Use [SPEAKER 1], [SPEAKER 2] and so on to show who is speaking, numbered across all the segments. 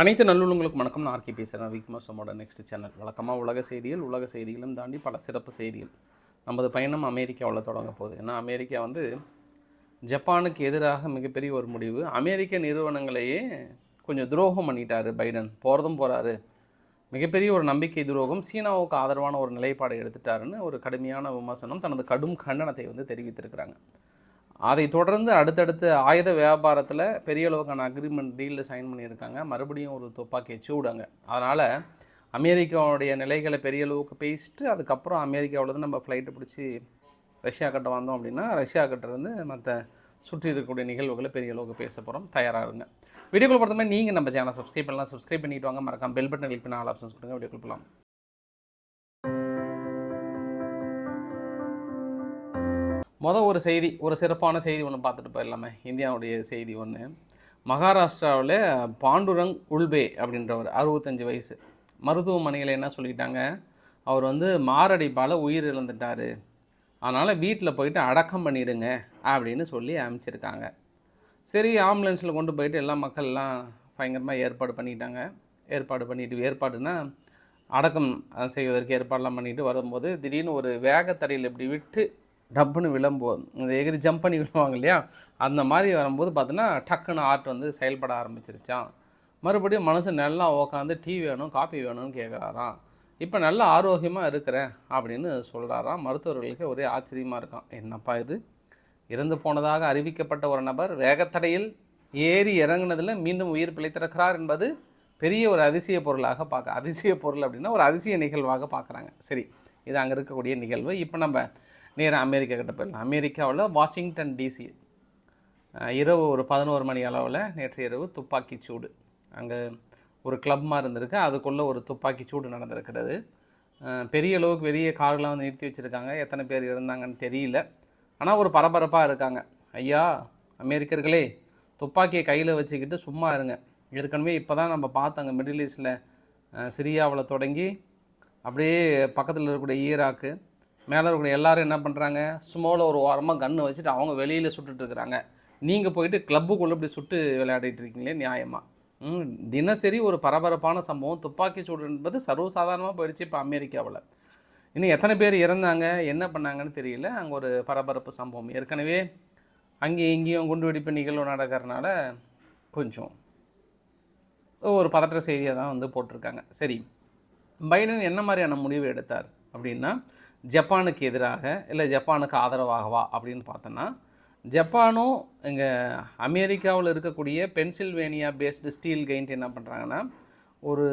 [SPEAKER 1] அனைத்து நல்லுள்ளங்களுக்கும் வணக்கம். நான் ஆர்கே பேசுகிறேன் விக்மோசமோட நெக்ஸ்ட் சேனல் வழக்கமாக உலக செய்திகள் உலக செய்திகளும் தாண்டி பல சிறப்பு செய்திகள். நமது பயணம் அமெரிக்காவில் தொடங்க போகுது. ஏன்னா அமெரிக்கா வந்து ஜப்பானுக்கு எதிராக மிகப்பெரிய ஒரு முடிவு. அமெரிக்க நிறுவனங்களையே கொஞ்சம் துரோகம் பண்ணிட்டாரு பைடன். போகிறதும் போகிறாரு மிகப்பெரிய ஒரு நம்பிக்கை துரோகம். சீனாவுக்கு ஆதரவான ஒரு நிலைப்பாடை எடுத்துட்டாருன்னு ஒரு கடுமையான விமர்சனம் தனது கடும் கண்டனத்தை வந்து தெரிவித்திருக்கிறாங்க. அதை தொடர்ந்து அடுத்தடுத்து ஆயுத வியாபாரத்தில் பெரிய அளவுக்கான அக்ரிமெண்ட் டீலில் சைன் பண்ணியிருக்காங்க. மறுபடியும் ஒரு துப்பாக்கி வச்சு விடாங்க அதனால் அமெரிக்காவுடைய நிலைகளை பெரிய அளவுக்கு பேசிட்டு அதுக்கப்புறம் அமெரிக்காவிலேருந்து நம்ம ஃப்ளைட்டை பிடிச்சி ரஷ்யா கிட்ட வந்தோம் அப்படின்னா ரஷ்யா கிட்ட இருந்து மற்ற சுற்றி இருக்கக்கூடிய நிகழ்வுகளை பெரிய அளவுக்கு பேச போகிறோம் தயாராக இருங்க. வீடியோக்குள் பொறுத்தமே மாதிரி நீங்கள் நம்ம சேனல் சப்ஸ்கிரைப் பண்ணலாம். சப்ஸ்கிரைப் பண்ணிட்டு வாங்க. மறக்காம பெல் பட்டன் கிளிக் பண்ண ஆல் ஆப்ஷன்ஸ் கொடுங்க. வீடியோக்குள் போகலாம் மொதல் ஒரு செய்தி ஒரு சிறப்பான செய்தி ஒன்று பார்த்துட்டு போயிடலாமே. இந்தியாவுடைய செய்தி ஒன்று மகாராஷ்டிராவில் பாண்டுரங் உல்பே அப்படின்றவர் அறுபத்தஞ்சு வயசு. மருத்துவமனையில் என்ன சொல்லிட்டாங்க? அவர் வந்து மாரடைப்பால் உயிர் இழந்துட்டார் அதனால் வீட்டில் போயிட்டு அடக்கம் பண்ணிடுங்க அப்படின்னு சொல்லி அனுப்பிச்சிருக்காங்க. சரி ஆம்புலன்ஸில் கொண்டு போயிட்டு எல்லா மக்கள்லாம் பயங்கரமாக ஏற்பாடு பண்ணிட்டாங்க. ஏற்பாடு பண்ணிட்டு ஏற்பாடுனா அடக்கம் செய்வதற்கு ஏற்பாடெலாம் பண்ணிட்டு வரும்போது திடீர்னு ஒரு வேகத்தடையில் இப்படி விட்டு டப்புன்னு விழும்போது இந்த எகிரி ஜம்ப் பண்ணி விழுவாங்க இல்லையா? அந்த மாதிரி வரும்போது பார்த்தீங்கன்னா டக்குன்னு ஆர்ட் வந்து செயல்பட ஆரம்பிச்சிருச்சான் மறுபடியும் மனுஷன் நல்லா உக்காந்து டீ வேணும் காஃபி வேணும்னு கேட்குறாராம் இப்போ நல்லா ஆரோக்கியமாக இருக்கிறேன் அப்படின்னு சொல்கிறாராம் மருத்துவர்களுக்கு ஒரே ஆச்சரியமாக இருக்கான் என்னப்பா இது? இறந்து போனதாக அறிவிக்கப்பட்ட ஒரு நபர் வேகத்தடையில் ஏறி இறங்குனதில் மீண்டும் உயிர் பிழைத்திருக்கிறார் என்பது பெரிய ஒரு அதிசய பொருளாக பார்க்க அதிசய பொருள் அப்படின்னா ஒரு அதிசய நிகழ்வாக பார்க்குறாங்க. சரி இது அங்கே இருக்கக்கூடிய நிகழ்வு. இப்போ நம்ம நேராக அமெரிக்கா கிட்ட போயிடலாம். அமெரிக்காவில் வாஷிங்டன் டிசி இரவு ஒரு பதினோரு மணி அளவில் நேற்று இரவு துப்பாக்கி சூடு. அங்கே ஒரு கிளப் மாதிரி இருந்திருக்கு. அதுக்குள்ளே ஒரு துப்பாக்கி சூடு நடந்திருக்கிறது. பெரிய அளவுக்கு பெரிய கார்லாம் வந்து நிறுத்தி வச்சுருக்காங்க. எத்தனை பேர் இருந்தாங்கன்னு தெரியல. ஆனால் ஒரு பரபரப்பாக இருக்காங்க. ஐயா அமெரிக்கர்களே துப்பாக்கியை கையில் வச்சுக்கிட்டு சும்மா இருங்க. ஏற்கனவே இப்போ தான் நம்ம பார்த்தோங்க மிடில் ஈஸ்டில் சிரியாவில் தொடங்கி அப்படியே பக்கத்தில் இருக்கக்கூடிய ஈராக்கு மேலே இருக்கக்கூடிய எல்லாரும் என்ன பண்ணுறாங்க சும்மாவில் ஒரு ஓரமாக கன்று வச்சுட்டு அவங்க வெளியில் சுட்டுட்ருக்குறாங்க நீங்கள் போயிட்டு கிளப்புக்குள்ளே இப்படி சுட்டு விளையாடிட்டு இருக்கீங்களே நியாயமாக ம் தினசரி ஒரு பரபரப்பான சம்பவம். துப்பாக்கி சூடு என்பது சர்வசாதாரணமாக போயிடுச்சு இப்போ அமெரிக்காவில். இன்னும் எத்தனை பேர் இறந்தாங்க? என்ன பண்ணாங்கன்னு தெரியல. அங்கே ஒரு பரபரப்பு சம்பவம். ஏற்கனவே அங்கேயும் இங்கேயும் குண்டுவெடிப்பு நிகழ்வு நடக்கிறதுனால கொஞ்சம் ஒரு பதற்ற செய்தியாக தான் வந்து போட்டிருக்காங்க. சரி பைடன் என்ன மாதிரியான முடிவு எடுத்தார் அப்படின்னா ஜப்பானுக்கு எதிராக இல்லை ஜப்பானுக்கு ஆதரவாகவா அப்படின்னு பார்த்தோன்னா ஜப்பானும் இங்கே அமெரிக்காவில் இருக்கக்கூடிய பென்சில்வேனியா பேஸ்டு ஸ்டீல் கெயின்ட் என்ன பண்ணுறாங்கன்னா ஒரு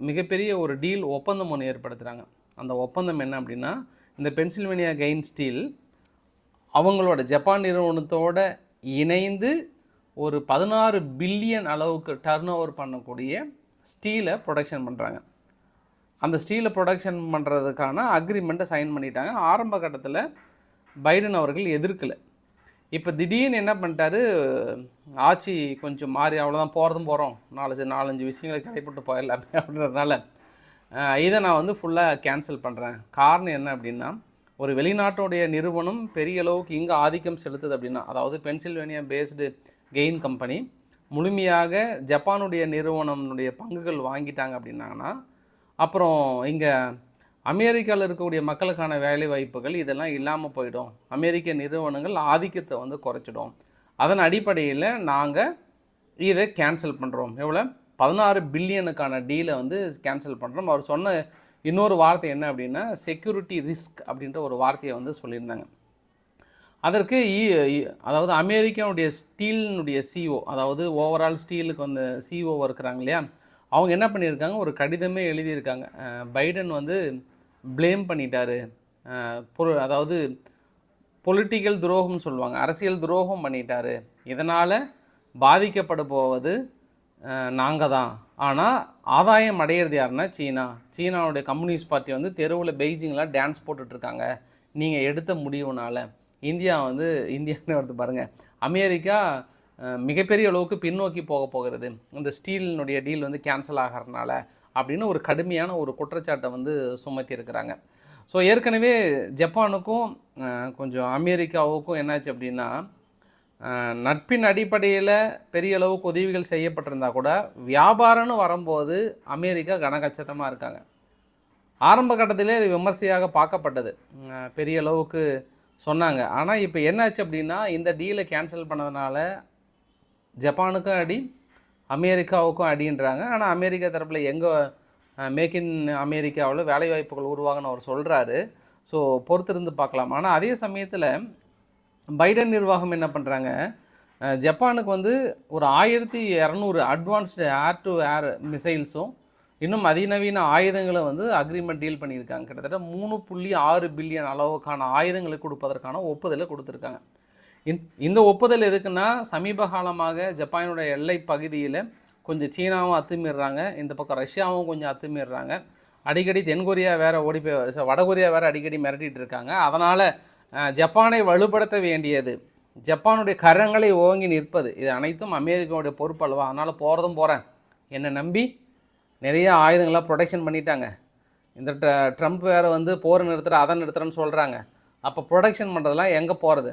[SPEAKER 1] மிகப்பெரிய ஒரு டீல் ஒப்பந்தம் ஒன்று ஏற்படுத்துகிறாங்க அந்த ஒப்பந்தம் என்ன அப்படின்னா இந்த பென்சில்வேனியா கெயின் ஸ்டீல் அவங்களோட ஜப்பான் நிறுவனத்தோட இணைந்து ஒரு பதினாறு பில்லியன் அளவுக்கு டர்ன் ஓவர் பண்ணக்கூடிய ஸ்டீலை ப்ரொடக்ஷன் பண்ணுறாங்க அந்த ஸ்டீலை ப்ரொடக்ஷன் பண்ணுறதுக்கான அக்ரிமெண்ட்டை சைன் பண்ணிட்டாங்க. ஆரம்ப கட்டத்தில் பைடன் அவர்கள் எதிர்க்கலை. இப்போ திடீர்னு என்ன பண்ணிட்டாரு? ஆட்சி கொஞ்சம் மாறி அவ்வளோதான் போகிறதும் போகிறோம் நாலஞ்சு நாலஞ்சு விஷயங்களை கடைப்பட்டு போயிடலாமே அப்படின்றதுனால இதை நான் வந்து ஃபுல்லாக கேன்சல் பண்ணுறேன் காரணம் என்ன அப்படின்னா ஒரு வெளிநாட்டுடைய நிறுவனம் பெரிய அளவுக்கு இங்கே ஆதிக்கம் செலுத்துது அப்படின்னா அதாவது பென்சில்வேனியா பேஸ்டு கெயின் கம்பெனி முழுமையாக ஜப்பானுடைய நிறுவனம்னுடைய பங்குகள் வாங்கிட்டாங்க அப்படின்னாங்கன்னா அப்புறம் இங்கே அமெரிக்காவில் இருக்கக்கூடிய மக்களுக்கான வேலை வாய்ப்புகள் இதெல்லாம் இல்லாமல் போயிடும். அமெரிக்க நிறுவனங்கள் ஆதிக்கத்தை வந்து குறைச்சிடும். அதன் அடிப்படையில் நாங்கள் இதை கேன்சல் பண்ணுறோம் எவ்வளோ பதினாறு பில்லியனுக்கான டீலை வந்து கேன்சல் பண்ணுறோம் அவர் சொன்ன இன்னொரு வார்த்தை என்ன அப்படின்னா செக்யூரிட்டி ரிஸ்க் அப்படின்ற ஒரு வார்த்தையை வந்து சொல்லியிருந்தாங்க. அதற்கு இ- இ- அதாவது அமெரிக்காவுடைய ஸ்டீலினுடைய சிஓ அதாவது ஓவரால் ஸ்டீலுக்கு வந்து சிஓ இருக்கிறாங்க இல்லையா? அவங்க என்ன பண்ணியிருக்காங்க? ஒரு கடிதமே எழுதியிருக்காங்க. பைடன் வந்து ப்ளேம் பண்ணிட்டாரு. பொரு அதாவது பொலிட்டிக்கல் துரோகம்னு சொல்லுவாங்க. அரசியல் துரோகம் பண்ணிட்டாரு. இதனால் பாதிக்கப்பட போவது நாங்கள் தான் ஆனால் ஆதாயம் அடையிறது யாருன்னா சீனா. சீனாவுடைய கம்யூனிஸ்ட் பார்ட்டி வந்து தெருவில் பெய்ஜிங்கில் டான்ஸ் போட்டுட்ருக்காங்க. நீங்கள் எடுத்த முடிவுனால. இந்தியா வந்து இந்தியான்னு வருது பாருங்கள் அமெரிக்கா மிகப்பெரிய அளவுக்கு பின்னோக்கி போக போகிறது. இந்த ஸ்டீலினுடைய டீல் வந்து கேன்சல் ஆகிறதுனால அப்படின்னு ஒரு கடுமையான ஒரு குற்றச்சாட்டை வந்து சுமத்தி இருக்கிறாங்க ஸோ ஏற்கனவே ஜப்பானுக்கும் கொஞ்சம் அமெரிக்காவுக்கும் என்னாச்சு அப்படின்னா நட்பின் அடிப்படையில் பெரிய அளவுக்கு உதவிகள் செய்யப்பட்டிருந்தா கூட வியாபாரம்னு வரும்போது அமெரிக்கா கனகச்சிதமாக இருக்காங்க. ஆரம்ப கட்டத்திலே இது விமர்சையாக பார்க்கப்பட்டது. பெரிய அளவுக்கு சொன்னாங்க. ஆனால் இப்போ என்னாச்சு அப்படின்னா இந்த டீலை கேன்சல் பண்ணதுனால ஜப்பானுக்கும் அடி அமெரிக்காவுக்கும் அடின்றாங்க. ஆனால் அமெரிக்கா தரப்பில் எங்கே மேக் இன் அமெரிக்காவில் வேலைவாய்ப்புகள் உருவாகுன்னு அவர் சொல்கிறாரு ஸோ பொறுத்திருந்து பார்க்கலாம். ஆனால் அதே சமயத்தில் பைடன் நிர்வாகம் என்ன பண்ணுறாங்க ஜப்பானுக்கு வந்து ஒரு ஆயிரத்தி இரநூறு அட்வான்ஸ்டு ஏர் டு ஏர் மிசைல்ஸும் இன்னும் அதிநவீன ஆயுதங்களை வந்து அக்ரிமெண்ட் டீல் பண்ணியிருக்காங்க. கிட்டத்தட்ட மூணு புள்ளி ஆறு பில்லியன் அளவுக்கான ஆயுதங்களை கொடுப்பதற்கான ஒப்புதலை கொடுத்துருக்காங்க. இந்த இந்த ஒப்புதல் எதுக்குன்னா சமீப காலமாக ஜப்பானுடைய எல்லை பகுதியில் கொஞ்சம் சீனாவும் அத்துமீறாங்க இந்த பக்கம் ரஷ்யாவும் கொஞ்சம் அத்துமீறாங்க. அடிக்கடி தென்கொரியா வேற ஓடி போய் வடகொரியா வேற அடிக்கடி மிரட்டிட்டு இருக்காங்க. அதனால் ஜப்பானை வலுப்படுத்த வேண்டியது ஜப்பானுடைய கரங்களை ஓங்கி நிற்பது இது அனைத்தும் அமெரிக்காவுடைய பொறுப்பு அல்லவா? அதனால் போகிறதும் போகிறேன் என்னை நம்பி நிறைய ஆயுதங்களாக ப்ரொடெக்ஷன் பண்ணிட்டாங்க. இந்த ட்ர- ட்ரம்ப் வேறு வந்து போர் நிறுத்துகிற அதை நிறுத்துறேன்னு சொல்கிறாங்க அப்போ ப்ரொடெக்ஷன் பண்ணுறதெல்லாம் எங்கே போகிறது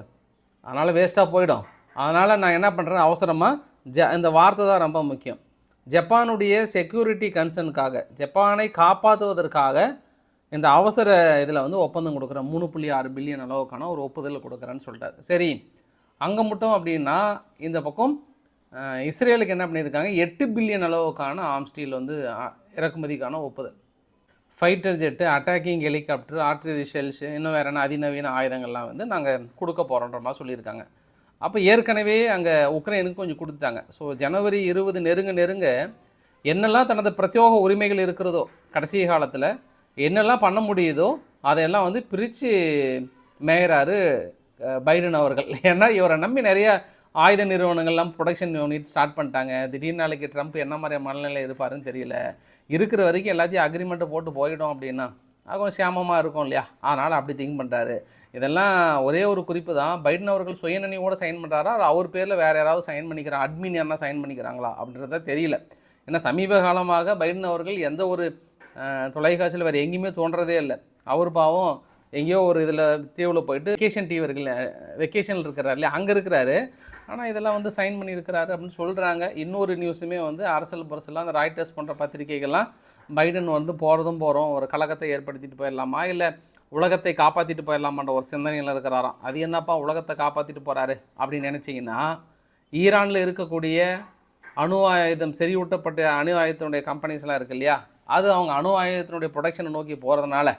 [SPEAKER 1] அதனால் வேஸ்ட்டாக போயிடும். அதனால் நான் என்ன பண்ணுறேன் அவசரமாக ஜ இந்த வார்த்தை தான் ரொம்ப முக்கியம். ஜப்பானுடைய செக்யூரிட்டி கன்சர்னுக்காக ஜப்பானை காப்பாற்றுவதற்காக இந்த அவசர இதில் வந்து ஒப்பந்தம் கொடுக்குறேன். மூணு புள்ளி ஆறு பில்லியன் அளவுக்கான ஒரு ஒப்புதல் கொடுக்குறேன்னு சொல்லிட்டாரு. சரி அங்கே மட்டும் அப்படின்னா இந்த பக்கம் இஸ்ரேலுக்கு என்ன பண்ணியிருக்காங்க? எட்டு பில்லியன் அளவுக்கான ஆம்ஸ்டீல் வந்து இறக்குமதிக்கான ஒப்புதல். Fighter jet attacking helicopter artillery shells இன்னும் வேறு என்ன அதிநவீன ஆயுதங்கள்லாம் வந்து நாங்கள் கொடுக்க போகிறோன்ற மாதிரி சொல்லியிருக்காங்க. அப்போ ஏற்கனவே அங்கே உக்ரைனுக்கு கொஞ்சம் கொடுத்துட்டாங்க. ஸோ ஜனவரி இருபது நெருங்க நெருங்க என்னெல்லாம் தனது பிரத்யோக உரிமைகள் இருக்கிறதோ கடைசி காலத்தில் என்னெல்லாம் பண்ண முடியுதோ அதையெல்லாம் வந்து பிரித்து மேயறாரு பைடன் அவர்கள். ஏன்னா இவரை நம்பி நிறைய ஆயுத நிறுவனங்கள்லாம் ப்ரொடக்ஷன் யூனிட் ஸ்டார்ட் பண்ணிட்டாங்க. திடீர்னு நாளைக்கு ட்ரம்ப் என்ன மாதிரி மனநிலை இருப்பாருன்னு தெரியல. இருக்கிற வரைக்கும் எல்லாத்தையும் அக்ரிமெண்ட்டை போட்டு போயிட்டோம் அப்படின்னா கொஞ்சம் சேமமாக இருக்கும் இல்லையா? அதனால் அப்படி திங்க் பண்ணுறாரு இதெல்லாம் ஒரே ஒரு குறிப்பு தான். பைடன் அவர்கள் சுயநினைவோட சைன் பண்ணுறாரா அவர் பேரில் வேறு யாராவது சைன் பண்ணிக்கிறாங்க அட்மின் யாரா சைன் பண்ணிக்கிறாங்களா? அப்படின்றத தெரியல. ஏன்னா சமீப காலமாக பைடன் அவர்கள் எந்த ஒரு தொலைக்காட்சியில் வேறு எங்கேயுமே தோன்றதே இல்லை. அவர் பாவம் எங்கேயோ ஒரு இதில் தீவில் போயிட்டு வெக்கேஷன் டிவர்கள் இருக்குல்ல வெக்கேஷனில் இருக்கிறாரு இல்லையா? அங்கே இருக்கிறாரு. ஆனால் இதெல்லாம் வந்து சைன் பண்ணியிருக்கிறாரு அப்படின்னு சொல்கிறாங்க இன்னொரு நியூஸுமே வந்து அரசியல் புரசெல்லாம் அந்த ராய்டர்ஸ் போன்ற பத்திரிகைகள்லாம் பைடன் வந்து போகிறதும் போகிறோம் ஒரு கழகத்தை ஏற்படுத்திட்டு போயிடலாமா? இல்லை உலகத்தை காப்பாற்றிட்டு போயிடலாமான்ற ஒரு சிந்தனையில் இருக்கிறாராம். அது என்னப்பா உலகத்தை காப்பாற்றிட்டு போகிறாரு அப்படின்னு நினச்சிங்கன்னா ஈரானில் இருக்கக்கூடிய அணு ஆயுதம் செறிவூட்டப்பட்ட அணு ஆயுதத்தினுடைய கம்பெனிஸ்லாம் இருக்கு இல்லையா? அது அவங்க அணு ஆயுதத்தினுடைய ப்ரொடக்ஷனை நோக்கி போகிறதுனால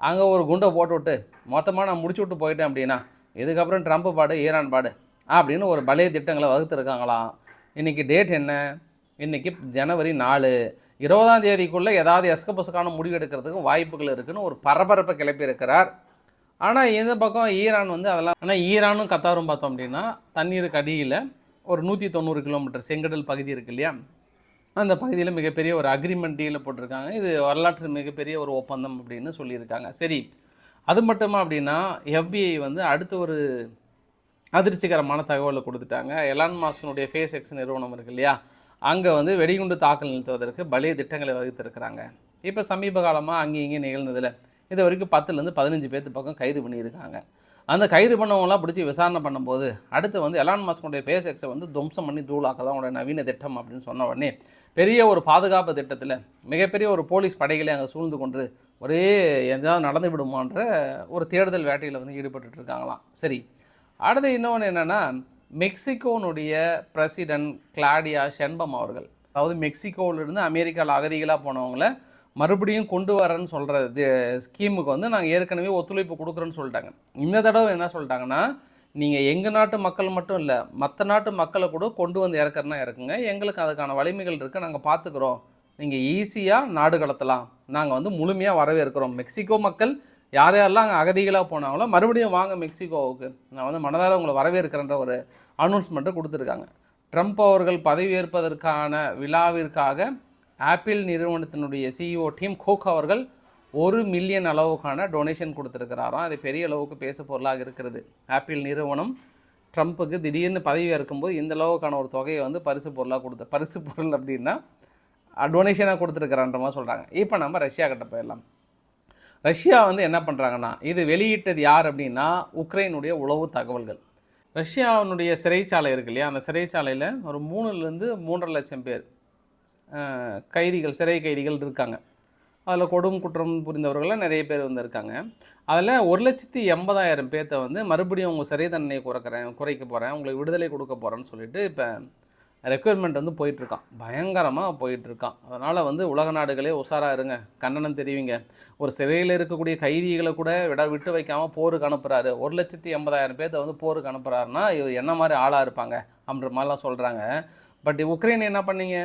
[SPEAKER 1] அங்கே ஒரு குண்டை போட்டு விட்டு மொத்தமாக நான் முடிச்சு விட்டு போயிட்டேன் அப்படின்னா இதுக்கப்புறம் ட்ரம்ப் பாடு ஈரான் பாடு அப்படின்னு ஒரு பழைய திட்டங்களை வகுத்துருக்காங்களாம். இன்றைக்கி டேட் என்ன? இன்றைக்கி ஜனவரி நாலு. இருபதாம் தேதிக்குள்ளே ஏதாவது எஸ்கபஸுக்கான முடிவு எடுக்கிறதுக்கு வாய்ப்புகள் இருக்குன்னு ஒரு பரபரப்பை கிளப்பி இருக்கிறார் ஆனால் இந்த பக்கம் ஈரான் வந்து அதெல்லாம் ஆனால் ஈரானும் கத்தாரும் பார்த்தோம் அப்படின்னா தண்ணீருக்கு அடியில் ஒரு நூற்றி தொண்ணூறு கிலோமீட்டர் செங்கடல் பகுதி இருக்கு இல்லையா? அந்த பகுதியில் மிகப்பெரிய ஒரு அக்ரிமெண்ட் டீலில் போட்டிருக்காங்க. இது வரலாற்று மிகப்பெரிய ஒரு ஒப்பந்தம் அப்படின்னு சொல்லியிருக்காங்க. சரி அது மட்டுமா அப்படின்னா எஃபிஐ வந்து அடுத்த ஒரு அதிர்ச்சிகரமான தகவலை கொடுத்துட்டாங்க. எலான் மாஸ்கனுடைய ஃபேஸ் எக்ஸ் நிறுவனம் இருக்கு இல்லையா? அங்கே வந்து வெடிகுண்டு தாக்கல் நிறுத்துவதற்கு பலிய திட்டங்களை வகுத்திருக்கிறாங்க. இப்போ சமீப காலமாக அங்கேயும் இங்கேயும் நிகழ்ந்ததில் இது வரைக்கும் பத்துலேருந்து பதினஞ்சு பேர்த்து பக்கம் கைது பண்ணியிருக்காங்க. அந்த கைது பண்ணவங்களாம் பிடிச்சி விசாரணை பண்ணும்போது அடுத்து வந்து எலான் மாஸ்கனுடைய ஃபேஸ் எக்ஸை வந்து துவம்சம் பண்ணி தூளாக்க தான் உடைய நவீன திட்டம் அப்படின்னு சொன்ன உடனே பெரிய ஒரு பாதுகாப்பு திட்டத்தில் மிகப்பெரிய ஒரு போலீஸ் படைகளை அங்கே சூழ்ந்து கொண்டு ஒரே எதாவது நடந்து விடுமான்ற ஒரு தேடுதல் வேட்டையில் வந்து ஈடுபட்டுட்டு இருக்காங்களாம். சரி அடுத்து இன்னொன்று என்னென்னா மெக்சிகோனுடைய பிரசிடென்ட் கிளாடியா ஷென்பம் அவர்கள். அதாவது மெக்சிகோவிலிருந்து அமெரிக்காவில் அகதிகளாக போனவங்கள மறுபடியும் கொண்டு வரேன்னு சொல்கிற ஸ்கீமுக்கு வந்து நாங்கள் ஏற்கனவே ஒத்துழைப்பு கொடுக்குறோன்னு சொல்லிட்டாங்க. இந்த தடவை என்ன சொல்லிட்டாங்கன்னா நீங்கள் எங்கள் நாட்டு மக்கள் மட்டும் இல்லை மற்ற நாட்டு மக்களை கூட கொண்டு வந்து இறக்குறனா இறக்குங்க. எங்களுக்கு அதுக்கான வலிமைகள் இருக்குது நாங்கள் பார்த்துக்குறோம் நீங்கள் ஈஸியாக நாடு கடத்தலாம். நாங்கள் வந்து முழுமையாக வரவேற்கிறோம். மெக்சிகோ மக்கள் யார் யாரெல்லாம் அங்கே அகதிகளாக போனாங்களோ மறுபடியும் வாங்க மெக்சிகோவுக்கு. நான் வந்து மனதார உங்களை வரவேற்கிறேன்ற ஒரு அனௌன்ஸ்மெண்ட்டை கொடுத்துருக்காங்க. ட்ரம்ப் அவர்கள் பதவியேற்பதற்கான விழாவிற்காக ஆப்பிள் நிறுவனத்தினுடைய சிஇஓ டீம் கோக் அவர்கள் ஒரு மில்லியன் அளவுக்கான டொனேஷன் கொடுத்துருக்கிறாராம். அது பெரிய அளவுக்கு பேசு பொருளாக இருக்கிறது. ஆப்பிள் நிறுவனம் ட்ரம்ப்புக்கு திடீர்னு பதவி இருக்கும்போது இந்த அளவுக்கான ஒரு தொகையை வந்து பரிசு பொருளாக கொடுத்த பரிசு பொருள் அப்படின்னா டொனேஷனாக கொடுத்துருக்குறான்ற மாதிரி சொல்கிறாங்க இப்போ நம்ம ரஷ்யா கிட்ட போயிடலாம். ரஷ்யா வந்து என்ன பண்ணுறாங்கன்னா இது வெளியிட்டது யார் அப்படின்னா உக்ரைனுடைய உளவு தகவல்கள். ரஷ்யாவினுடைய சிறைச்சாலை இருக்கு இல்லையா? அந்த சிறைச்சாலையில் ஒரு மூணுலேருந்து மூன்றரை லட்சம் பேர் கைதிகள் சிறை கைதிகள் இருக்காங்க. அதில் கொடும் குற்றம் புரிந்தவர்கள்லாம் நிறைய பேர் வந்து இருக்காங்க. அதில் ஒரு லட்சத்தி எண்பதாயிரம் பேர்த்த வந்து மறுபடியும் உங்கள் சிறை தண்டனையை குறைக்கிறேன் குறைக்க போகிறேன் உங்களுக்கு விடுதலை கொடுக்க போகிறேன்னு சொல்லிட்டு இப்போ ரெக்குயர்மெண்ட் வந்து போயிட்டுருக்கான். பயங்கரமாக போயிட்டுருக்கான். அதனால் வந்து உலக நாடுகளே உஷாராக இருங்க. கண்டனம் தெரிவிங்க. ஒரு சிறையில் இருக்கக்கூடிய கைதிகளை கூட விட விட்டு வைக்காமல் போருக்கு அனுப்புகிறாரு ஒரு லட்சத்தி எண்பதாயிரம் பேர்த்த வந்து போருக்கு அனுப்புகிறாருன்னா இவர் என்ன மாதிரி ஆளாக இருப்பாங்க அப்படின்ற மாதிரிலாம் சொல்கிறாங்க பட் உக்ரைன் என்ன பண்ணீங்க?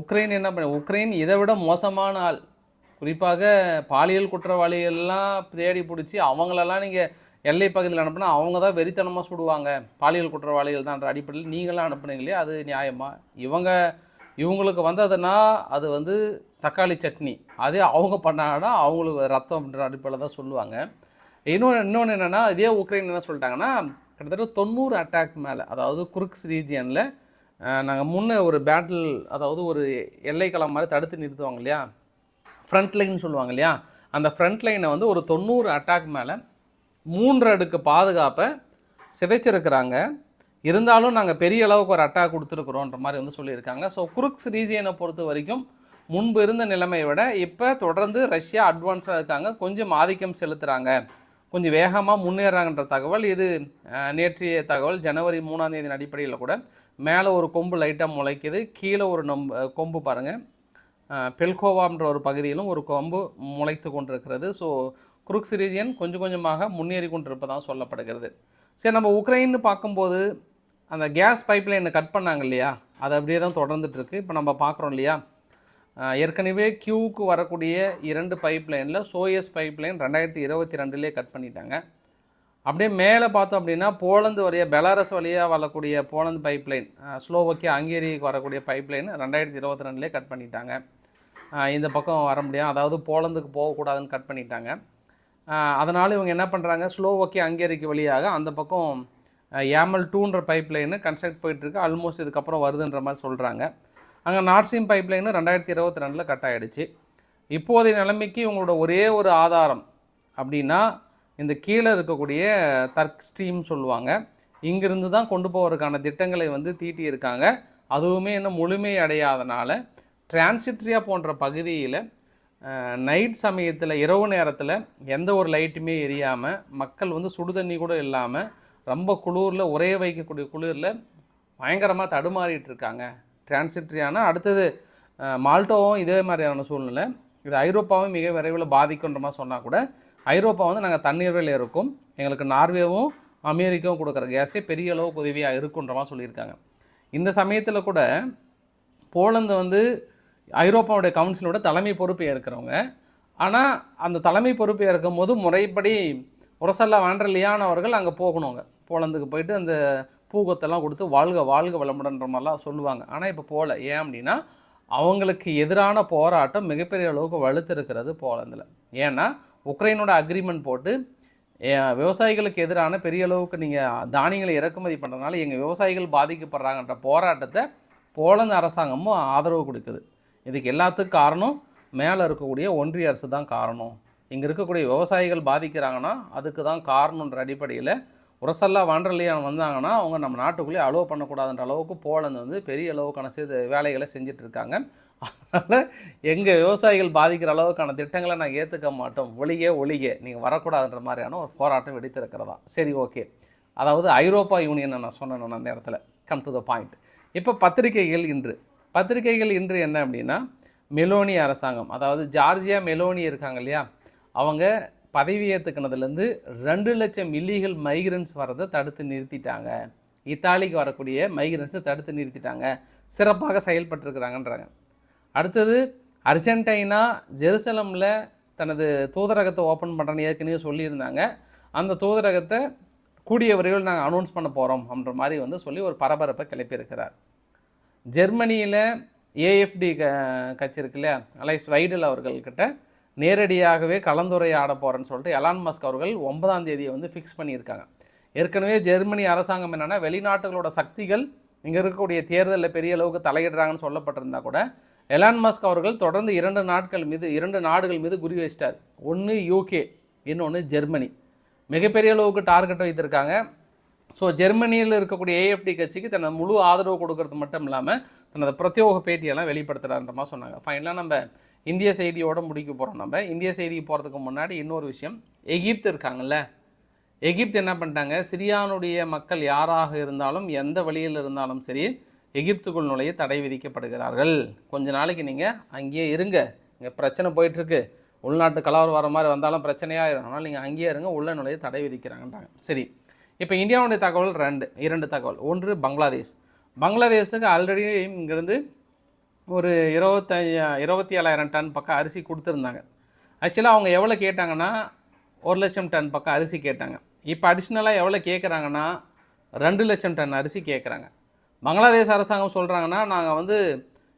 [SPEAKER 1] உக்ரைன் என்ன பண்ண உக்ரைன் இதை விட மோசமான ஆள். குறிப்பாக பாலியல் குற்றவாளிகள்லாம் தேடி பிடிச்சி அவங்களெல்லாம் நீங்கள் எல்லை பகுதியில் அனுப்புனா அவங்க தான் வெறித்தனமாக சுடுவாங்க. பாலியல் குற்றவாளிகள் தான்ற அடிப்படையில் நீங்களாம் அனுப்புனீங்களே அது நியாயமாக இவங்க இவங்களுக்கு வந்ததுன்னா அது வந்து தக்காளி சட்னி. அதே அவங்க பண்ணாங்கன்னா அவங்களுக்கு ரத்தம் அப்படின்ற அடிப்படையில் தான் சொல்லுவாங்க. இன்னொன்று இன்னொன்று என்னென்னா இதே உக்ரைன் என்ன சொல்லிட்டாங்கன்னா கிட்டத்தட்ட தொண்ணூறு அட்டாக் மேலே அதாவது குருக்ஸ் ரீஜியனில் நாங்கள் முன்னே ஒரு பேட்டில் அதாவது ஒரு எல்லைக்களம் மாதிரி தடுத்து நிறுத்துவாங்க இல்லையா? ஃப்ரண்ட் லைன் சொல்லுவாங்க இல்லையா? அந்த ஃப்ரண்ட் லைனை வந்து ஒரு தொண்ணூறு அட்டாக் மேலே மூன்று அடுக்கு பாதுகாப்பை சிதைச்சிருக்கிறாங்க. இருந்தாலும் நாங்கள் பெரிய அளவுக்கு ஒரு அட்டாக் கொடுத்துருக்குறோன்ற மாதிரி வந்து சொல்லியிருக்காங்க. ஸோ குருக்ஸ் ரீஜியனை பொறுத்த வரைக்கும் முன்பு இருந்த நிலைமையை விட இப்போ தொடர்ந்து ரஷ்யா அட்வான்ஸாக இருக்காங்க. கொஞ்சம் ஆதிக்கம் செலுத்துகிறாங்க கொஞ்சம் வேகமாக முன்னேறாங்கன்ற தகவல் இது நேற்றைய தகவல் ஜனவரி மூணாம் தேதி அடிப்படையில் கூட மேலே ஒரு கொம்பு லைட்டாக முளைக்குது. கீழே ஒரு நம்ப கொம்பு பாருங்கள் பெல்கோவான்ற ஒரு பகுதியிலும் ஒரு கொம்பு முளைத்து கொண்டிருக்கிறது. ஸோ குருக்ஸ் ரீஜியன் கொஞ்சம் கொஞ்சமாக முன்னேறி கொண்டிருப்பதாக சொல்லப்படுகிறது. சரி நம்ம உக்ரைன்னு பார்க்கும்போது அந்த கேஸ் பைப்லைனை கட் பண்ணாங்க இல்லையா? அது அப்படியே தான் தொடர்ந்துட்டுருக்கு இப்போ நம்ம பார்க்குறோம் இல்லையா? ஏற்கனவே கியூவுக்கு வரக்கூடிய இரண்டு பைப்லைனில் சோயஸ் பைப்லைன் ரெண்டாயிரத்தி இருபத்தி ரெண்டுலேயே கட் பண்ணிட்டாங்க. அப்படியே மேலே பார்த்தோம் அப்படின்னா போலந்து வழியாக பெலாரஸ் வழியாக வரக்கூடிய போலந்து பைப்லைன் ஸ்லோவக்கியா ஹங்கேரிக்கு வரக்கூடிய பைப்லைன் ரெண்டாயிரத்தி இருபத்தி ரெண்டுலேயே கட் பண்ணிட்டாங்க. இந்த பக்கம் வர முடியும் அதாவது போலந்துக்கு போகக்கூடாதுன்னு கட் பண்ணிட்டாங்க. அதனால் இவங்க என்ன பண்ணுறாங்க ஸ்லோவக்கியா அங்கேரிக்கு வழியாக அந்த பக்கம் ஏமல் டூன்ற பைப்லைனு கன்ஸ்ட்ரக்ட் போயிட்டுருக்கு. ஆல்மோஸ்ட் இதுக்கப்புறம் வருதுன்ற மாதிரி சொல்கிறாங்க அங்கே நார்சிம் பைப்லைனு ரெண்டாயிரத்தி இருபத்தி ரெண்டில் கட் ஆகிடுச்சு இப்போதைய நிலைமைக்கு இவங்களோட ஒரே ஒரு ஆதாரம் அப்படின்னா இந்த கீழே இருக்கக்கூடிய தர்க் ஸ்ட்ரீம் சொல்லுவாங்க. இங்கிருந்து தான் கொண்டு போவதற்கான திட்டங்களை வந்து தீட்டி இருக்காங்க. அதுவுமே இன்னும் முழுமை அடையாதனால டிரான்சிட்ரியா போன்ற பகுதியில் நைட் சமயத்தில் இரவு நேரத்தில் எந்த ஒரு லைட்டுமே எரியாமல் மக்கள் வந்து சுடு தண்ணி கூட இல்லாமல் ரொம்ப குளிரில் உரைய வைக்கக்கூடிய குளிரில் பயங்கரமாக தடுமாறிட்டு இருக்காங்க. டிரான்சிட்ரியானா அடுத்தது மால்டோவும் இதே மாதிரியான சூழ்நிலை. இது ஐரோப்பாவும் மிக விரைவில் பாதிக்குன்ற மாதிரி சொன்னால் கூட ஐரோப்பா வந்து நாங்கள் தண்ணீரில் இருக்கும். எங்களுக்கு நார்வேவும் அமெரிக்காவும் கொடுக்குற கேஸே பெரிய அளவுக்கு உதவியாக இருக்குன்ற மாதிரி சொல்லியிருக்காங்க. இந்த சமயத்தில் கூட போலந்து வந்து ஐரோப்பாவுடைய கவுன்சிலோட தலைமை பொறுப்பு ஏற்கிறவங்க. ஆனால் அந்த தலைமை பொறுப்பு ஏற்கும் போது முறைப்படி உரசல்லா வாண்டர்லியான அவர்கள் அங்கே போகணுங்க. போலந்துக்கு போயிட்டு அந்த பூகத்தெல்லாம் கொடுத்து வாழ்க வாழ்க வளமுடன்ற மாதிரிலாம் சொல்லுவாங்க. ஆனால் இப்போ போகல ஏன் அப்படின்னா அவங்களுக்கு எதிரான போராட்டம் மிகப்பெரிய அளவுக்கு வலுத்திருக்கிறது போலந்தில். ஏன்னா உக்ரைனோட அக்ரிமெண்ட் போட்டு விவசாயிகளுக்கு எதிரான பெரிய அளவுக்கு நீங்கள் தானியங்களை இறக்குமதி பண்ணுறதுனால எங்கள் விவசாயிகள் பாதிக்கப்படுறாங்கன்ற போராட்டத்தை போலந்து அரசாங்கமும் ஆதரவு கொடுக்குது. இதுக்கு எல்லாத்துக்கும் காரணம் மேலே இருக்கக்கூடிய ஒன்றிய அரசு தான் காரணம். இங்கே இருக்கக்கூடிய விவசாயிகள் பாதிக்கிறாங்கன்னா அதுக்கு தான் காரணன்ற அடிப்படையில் உரசல்லா வாண்டர்லியான் வந்தாங்கன்னா அவங்க நம்ம நாட்டுக்குள்ளேயே அலோவ் பண்ணக்கூடாதுன்ற அளவுக்கு போலந்து வந்து பெரிய அளவுக்கான செய்த வேலைகளை செஞ்சுட்டு இருக்காங்க அதனால் எங்கள் விவசாயிகள் பாதிக்கிற அளவுக்கான திட்டங்களை நாங்கள் ஏற்றுக்க மாட்டோம். ஒளியே ஒளியே. நீங்கள் வரக்கூடாதுன்ற மாதிரியான ஒரு போராட்டம் வெடித்திருக்கிறதா. சரி ஓகே. அதாவது ஐரோப்பா யூனியன் நான் சொன்னேன் அந்த இடத்துல கம் டு த பாயிண்ட் இப்போ பத்திரிகைகள் இன்று. பத்திரிகைகள் இன்று என்ன அப்படின்னா மெலோனி அரசாங்கம் அதாவது ஜார்ஜியா மெலோனி இருக்காங்க இல்லையா? அவங்க பதவி ஏற்றுக்கினதுலேருந்து ரெண்டு லட்சம் இல்லீகல் மைக்ரன்ஸ் வரதை தடுத்து நிறுத்திட்டாங்க. இத்தாலிக்கு வரக்கூடிய மைக்ரன்ஸை தடுத்து நிறுத்திட்டாங்க. சிறப்பாக செயல்பட்டுருக்கிறாங்கன்றாங்க. அடுத்தது அர்ஜென்டைனா ஜெருசலமில் தனது தூதரகத்தை ஓப்பன் பண்ணுறேன்னு ஏற்கனவே சொல்லியிருந்தாங்க. அந்த தூதரகத்தை கூடிய விரைவில் நாங்கள் அனௌன்ஸ் பண்ண போகிறோம் அப்படின்ற மாதிரி வந்து சொல்லி ஒரு பரபரப்பை கிளப்பியிருக்கிறார். ஜெர்மனியில் ஏஎஃப்டி க கட்சி இருக்கு இல்லையா? அலைஸ் வைடல் அவர்கள்கிட்ட நேரடியாகவே கலந்துரையாட போகிறேன்னு சொல்லிட்டு எலான் மஸ்க் அவர்கள் ஒன்பதாம் தேதியை வந்து ஃபிக்ஸ் பண்ணியிருக்காங்க. ஏற்கனவே ஜெர்மனி அரசாங்கம் என்னென்னா வெளிநாட்டுகளோட சக்திகள் இங்கே இருக்கக்கூடிய தேர்தலில் பெரிய அளவுக்கு தலையிடுறாங்கன்னு சொல்லப்பட்டிருந்தா கூட எலான் மஸ்க் அவர்கள் தொடர்ந்து இரண்டு நாட்கள் மீது இரண்டு நாடுகள் மீது குறி வச்சிட்டார். ஒன்று யூகே இன்னொன்று ஜெர்மனி. மிகப்பெரிய அளவுக்கு டார்கெட் வைத்திருக்காங்க. ஸோ ஜெர்மனியில் இருக்கக்கூடிய ஏஎஃப்டி கட்சிக்கு தனது முழு ஆதரவு கொடுக்கறது மட்டும் இல்லாமல் தனது பிரத்யோக பேட்டியெல்லாம் வெளிப்படுத்துகிறான்ற மாதிரி சொன்னாங்க. ஃபைனலாக நம்ம இந்திய செய்தியோட முடிக்க போகிறோம் நம்ம. இந்திய செய்திக்கு போகிறதுக்கு முன்னாடி இன்னொரு விஷயம். எகிப்து இருக்காங்கல்ல. எகிப்து என்ன பண்ணிட்டாங்க? சிரியானுடைய மக்கள் யாராக இருந்தாலும் எந்த வழியில் இருந்தாலும் சரி எகிப்துக்குள் நுழைய தடை விதிக்கப்படுகிறார்கள். கொஞ்ச நாளைக்கு நீங்கள் அங்கேயே இருங்க. இங்கே பிரச்சனை போயிட்டுருக்கு. உள்நாட்டு கலவரம் வர மாதிரி வந்தாலும் பிரச்சனையாக ஆனால் நீங்கள் அங்கேயே இருங்க. உள்ள நுழைய தடை விதிக்கிறாங்கன்றாங்க. சரி. இப்போ இந்தியாவுடைய தகவல் ரெண்டு இரண்டு தகவல். ஒன்று பங்களாதேஷ். பங்களாதேஷுக்கு ஆல்ரெடி இங்கேருந்து ஒரு இருபத்தஞ்சு இருபத்தி ஏழாயிரம் டன் பக்கம் அரிசி கொடுத்துருந்தாங்க. ஆக்சுவலாக அவங்க எவ்வளோ கேட்டாங்கன்னா ஒரு லட்சம் டன் பக்கம் அரிசி கேட்டாங்க. இப்போ அடிஷ்னலாக எவ்வளோ கேட்குறாங்கன்னா ரெண்டு லட்சம் டன் அரிசி கேட்குறாங்க பங்களாதேஷ் அரசாங்கம் சொல்கிறாங்கன்னா நாங்கள் வந்து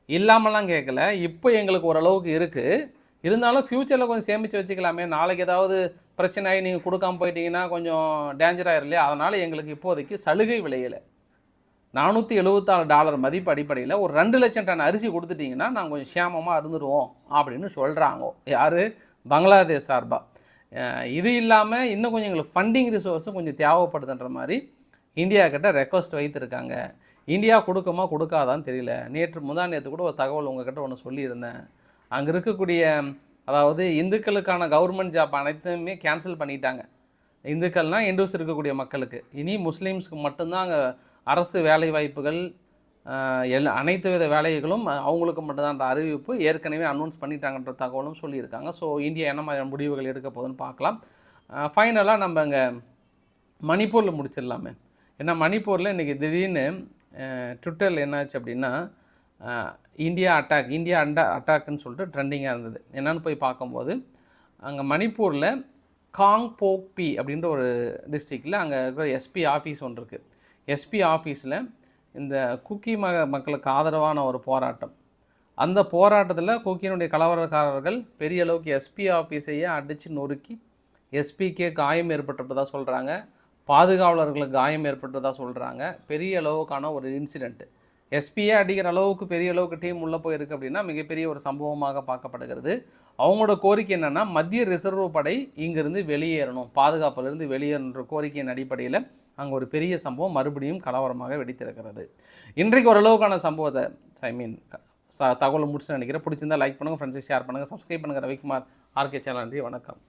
[SPEAKER 1] இல்லாமலாம் கேட்கல இப்போ எங்களுக்கு ஓரளவுக்கு இருக்குது இருந்தாலும் ஃப்யூச்சரில் கொஞ்சம் சேமித்து வச்சுக்கலாமே. நாளைக்கு ஏதாவது பிரச்சனை ஆகி நீங்கள் கொடுக்காம போயிட்டீங்கன்னா கொஞ்சம் டேஞ்சர் இல்லையா? அதனால் எங்களுக்கு இப்போதைக்கு சலுகை விலையில் நானூற்றி எழுபத்தாறு டாலர் மதிப்பு அடிப்படையில் ஒரு ரெண்டு லட்சம் டன் அரிசி கொடுத்துட்டிங்கன்னா நாங்கள் கொஞ்சம் சேமமாக இருந்துருவோம் அப்படின்னு சொல்கிறாங்க யார்? பங்களாதேஷ் சார்பாக இது இல்லாமல் இன்னும் கொஞ்சம் எங்களுக்கு ஃபண்டிங் ரிசோர்ஸும் கொஞ்சம் தேவைப்படுதுன்ற மாதிரி இந்தியா கிட்ட ரெக்வஸ்ட் வைத்திருக்காங்க. இந்தியா கொடுக்குமா கொடுக்காதான்னு தெரியல. நேற்று முந்தா நேற்று கூட ஒரு தகவல் உங்ககிட்ட ஒன்று சொல்லியிருந்தேன். அங்கே இருக்கக்கூடிய அதாவது இந்துக்களுக்கான கவர்மெண்ட் ஜாப் அனைத்துமே கேன்சல் பண்ணிட்டாங்க. இந்துக்கள்னால் இந்துஸ் இருக்கக்கூடிய மக்களுக்கு. இனி முஸ்லீம்ஸ்க்கு மட்டும்தான் அங்கே அரசு வேலை வாய்ப்புகள் எல்லா அனைத்து வித வேலைகளும் அவங்களுக்கு மட்டும்தான். அந்த அறிவிப்பு ஏற்கனவே அனௌன்ஸ் பண்ணிட்டாங்கன்ற தகவலும் சொல்லியிருக்காங்க. ஸோ இந்தியா என்ன மாதிரி முடிவுகள் எடுக்க போகுதுன்னு பார்க்கலாம். ஃபைனலாக நம்ம அங்கே மணிப்பூரில் முடிச்சிடலாமே. ஏன்னா மணிப்பூரில் இன்றைக்கி திடீர்னு ட்விட்டரில் என்னாச்சு அப்படின்னா இந்தியா அட்டாக் இந்தியா அண்டா அட்டாக்னு சொல்லிட்டு ட்ரெண்டிங்காக இருந்தது. என்னென்னு போய் பார்க்கும்போது அங்கே மணிப்பூரில் காங் போக் பி அப்படின்ற ஒரு டிஸ்ட்ரிக்டில் அங்கே இருக்கிற எஸ்பி ஆஃபீஸ் ஒன்று இருக்குது எஸ்பி ஆஃபீஸில் இந்த குக்கி மக மக்களுக்கு ஆதரவான ஒரு போராட்டம். அந்த போராட்டத்தில் குக்கியினுடைய கலவரக்காரர்கள் பெரிய அளவுக்கு எஸ்பி ஆஃபீஸையே அடித்து நொறுக்கி எஸ்பிக்கே காயம் ஏற்பட்டுட்டதாக சொல்கிறாங்க பாதுகாவலர்களுக்கு காயம் ஏற்பட்டதாக சொல்கிறாங்க பெரிய அளவுக்கான ஒரு இன்சிடெண்ட்டு எஸ்பியே அடிக்கிற அளவுக்கு பெரிய அளவுக்கு டீம் உள்ளே போயிருக்கு அப்படின்னா மிகப்பெரிய ஒரு சம்பவமாக பார்க்கப்படுகிறது. அவங்களோட கோரிக்கை என்னென்னா மத்திய ரிசர்வ் படை இங்கிருந்து வெளியேறணும். பாதுகாப்பிலிருந்து வெளியேறணுன்ற கோரிக்கையின் அடிப்படையில் அங்கே ஒரு பெரிய சம்பவம் மறுபடியும் கலவரமாக வெடித்திருக்கிறது. இன்றைக்கு ஓரளவுக்கான சம்பவத்தை ஐ மீன் தகவலை முடிச்சு நினைக்கிறேன். பிடிச்சிருந்தா லைக் பண்ணுங்கள் ஃப்ரெண்ட்ஸுக்கு ஷேர் பண்ணுங்கள் சப்ஸ்கிரைப் பண்ணுங்கள் ரவிக்குமார் ஆர்கே சேனல் நன்றி வணக்கம்.